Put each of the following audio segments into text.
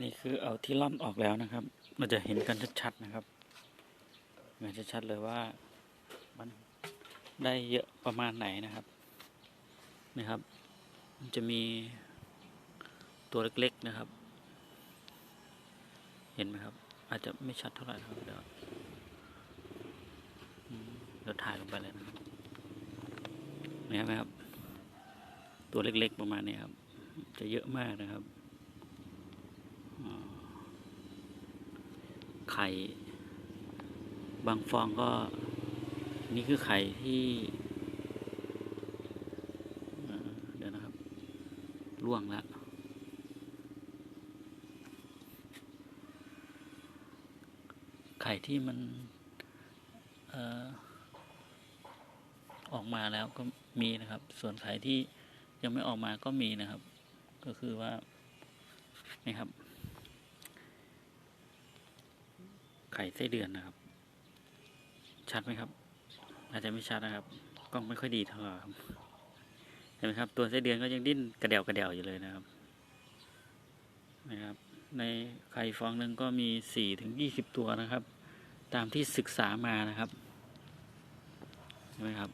นี่คือเอาที่ล่อนออกแล้วนะครับ มันจะเห็นกันชัดๆนะครับเห็นชัดๆเลยว่ามันได้เยอะประมาณไหนนะครับนี่ครับ มันจะมีตัวเล็กๆนะครับ เห็นไหมครับ อาจจะไม่ชัดเท่าไหร่ครับเดี๋ยวเดี๋ยวถ่ายลงไปเลยนะครับเห็นไหมครับ ตัวเล็กๆประมาณนี้ครับ จะเยอะมากนะครับ ไข่ บางฟองก็ นี่คือไข่ที่เดี๋ยวนะครับล่วงแล้วไข่ที่มันออออกมาแล้วก็มีนะครับ ส่วนไข่ที่ยังไม่ออกมาก็มีนะครับ ก็คือว่านี่ครับ ไข่ไส้เดือนนะครับ ชัดไหมครับ อาจจะไม่ชัดนะครับ กล้องไม่ค่อยดีเท่าไหร่ครับเห็นไหมครับ ตัวไส้เดือนก็ยังดิ้นกระเดวกระเดวอยู่เลยนะครับนะครับ ในไข่ฟองหนึ่งก็มีสี่ถึงยี่สิบตัวนะครับ ตามที่ศึกษามานะครับเห็นไหมครับ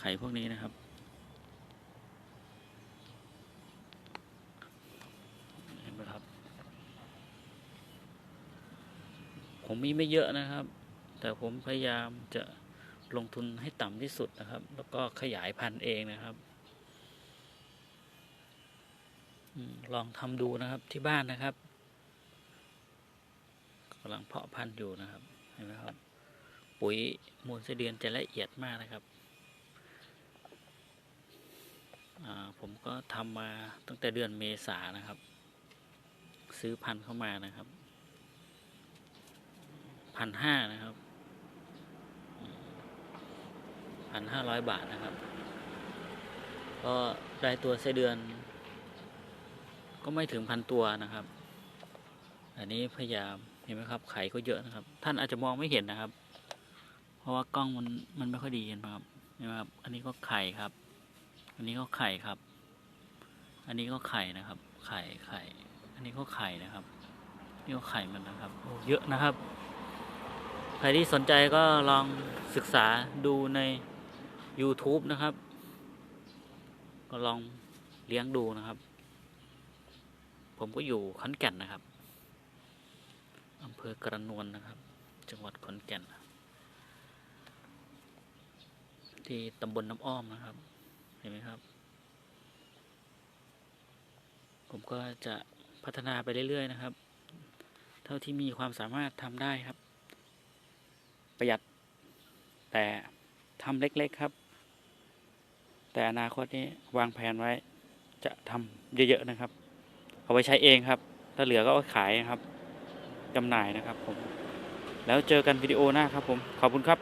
ไข่พวกนี้นะครับ เห็นไหมครับ ผมมีไม่เยอะนะครับ แต่ผมพยายามจะลงทุนให้ต่ำที่สุดนะครับ แล้วก็ขยายพันธุ์เองนะครับลองทำดูนะครับที่บ้านนะครับกำลังเพาะพันธุ์อยู่นะครับเห็นไหมครับ ปุ๋ยมูลไสเดือนจะละเอียดมากนะครับผมก็ทำมาตั้งแต่เดือนเมษานะครับ ซื้อพันธุ์เข้ามานะครับ พันห้านะครับพันห้าร้อยบาทนะครับ ก็ได้ตัวไส้เดือน ก็ไม่ถึงพันตัวนะครับ อันนี้พยายามเห็นไหมครับ ไข่ก็เยอะนะครับ ท่านอาจจะมองไม่เห็นนะครับ เพราะว่ากล้องมันมันไม่ค่อยดีเห็นไหมครับเห็นไหมครับ อันนี้ก็ไข่ครับ อันนี้ก็ไข่ครับ อันนี้ก็ไข่นะครับ ไข่ไข่ อันนี้ก็ไข่นะครับ นี่ก็ไข่มันนะครับโอ้เยอะนะครับ ใครที่สนใจก็ลองศึกษาดูใน YouTube นะครับ ก็ลองเลี้ยงดูนะครับ ผมก็อยู่ขอนแก่นนะครับอำเภอกระนวลนะครับ จังหวัดขอนแก่น ที่ตำบลน้ำอ้อมนะครับ เห็นไหมครับ ผมก็จะพัฒนาไปเรื่อยๆนะครับ เท่าที่มีความสามารถทำได้ครับ ประหยัด แต่ทำเล็กๆครับ แต่อนาคตนี้วางแผนไว้จะทำเยอะๆนะครับ เอาไปใช้เองครับ ถ้าเหลือก็เอาขายนะครับจำหน่ายนะครับผม แล้วเจอกันวิดีโอหน้าครับผม ขอบคุณครับ